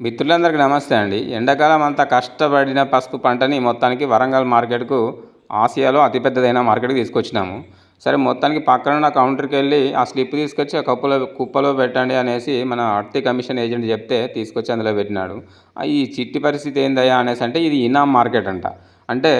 మిత్రులందరికీ నమస్తే అండి. ఎండాకాలం అంతా కష్టపడిన పసుపు పంటని మొత్తానికి వరంగల్ మార్కెట్కు ఆసియాలో అతిపెద్దదైన మార్కెట్కి తీసుకొచ్చినాము. సరే మొత్తానికి పక్కన ఉన్న కౌంటర్కి వెళ్ళి ఆ స్లిప్ తీసుకొచ్చి ఆ కప్పులో కుప్పలో పెట్టండి అనేసి మన అర్తి కమిషన్ ఏజెంట్ చెప్తే తీసుకొచ్చి అందులో పెట్టినాడు. ఆ ఈ చిట్టి పరిస్థితి ఏందయ్యా అనేసి అంటే ఇది ఇనాం మార్కెట్ అంట. అంటే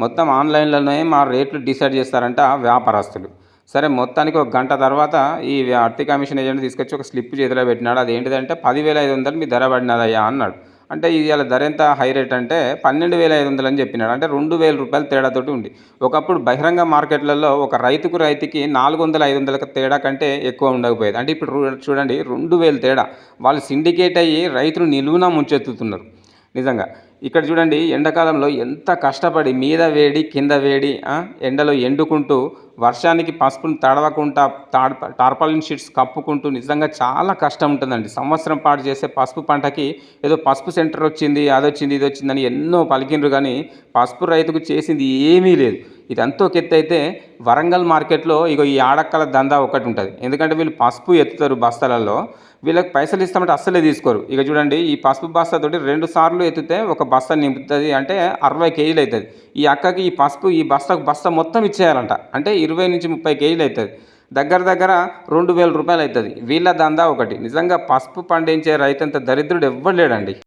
మొత్తం ఆన్లైన్లోనే మా రేట్లు డిసైడ్ చేస్తారంట వ్యాపారస్తులు. సరే మొత్తానికి ఒక గంట తర్వాత ఈ ఆర్థిక కమిషన్ ఏజెంట్ తీసుకొచ్చి ఒక స్లిప్ చేతిలో పెట్టినాడు. అది ఏంటిదంటే పదివేల ఐదు వందలు మీ ధర పడినదయ్యా అన్నాడు. అంటే ఇవాళ ధర ఎంత హై రేట్ అంటే పన్నెండు వేల ఐదు వందలు అని చెప్పినాడు. అంటే రెండు వేల రూపాయలు తేడాతోటి ఉంది. ఒకప్పుడు బహిరంగ మార్కెట్లలో ఒక రైతుకు రైతుకి నాలుగు వందల ఐదు వందల తేడా కంటే ఎక్కువ ఉండకపోయేది. అంటే ఇప్పుడు చూడండి రెండు వేలు తేడా. వాళ్ళు సిండికేట్ అయ్యి రైతులు నిలువున ముంచెత్తుతున్నారు. నిజంగా. ఇక్కడ చూడండి ఎండాకాలంలో ఎంత కష్టపడి మీద వేడి కింద వేడి ఎండలో ఎండుకుంటూ వర్షానికి పసుపును తడవకుండా తాడ్ టార్పాలిన్ షీట్స్ కప్పుకుంటూ నిజంగా చాలా కష్టం ఉంటుందండి. సంవత్సరం పాటు చేసే పసుపు పంటకి ఏదో పసుపు సెంటర్ వచ్చింది అది వచ్చింది ఇది వచ్చిందని ఎన్నో పలికిండ్రు కానీ పసుపు రైతుకు చేసింది ఏమీ లేదు. ఇది ఒక ఎత్తు అయితే వరంగల్ మార్కెట్లో ఇగో ఈ ఆడక్కల దందా ఒకటి ఉంటుంది. ఎందుకంటే వీళ్ళు పసుపు ఎత్తుతారు బస్తాలలో. వీళ్ళకి పైసలు ఇస్తామంటే అస్సలే తీసుకోరు. ఇక చూడండి ఈ పసుపు బస్తాతోటి రెండు సార్లు ఎత్తితే ఒక బస్తా నింపుతుంది అంటే అరవై కేజీలు అవుతుంది ఈ అక్కకి ఈ పసుపు ఈ బస్తాకు బస్తా మొత్తం ఇచ్చేయాలంట. అంటే ఇరవై నుంచి ముప్పై కేజీలు అవుతుంది దగ్గర దగ్గర రెండు వేల రూపాయలు అవుతుంది వీళ్ళ దందా ఒకటి. నిజంగా పసుపు పండించే రైతంత దరిద్రుడు ఎవ్వడు లేడండి.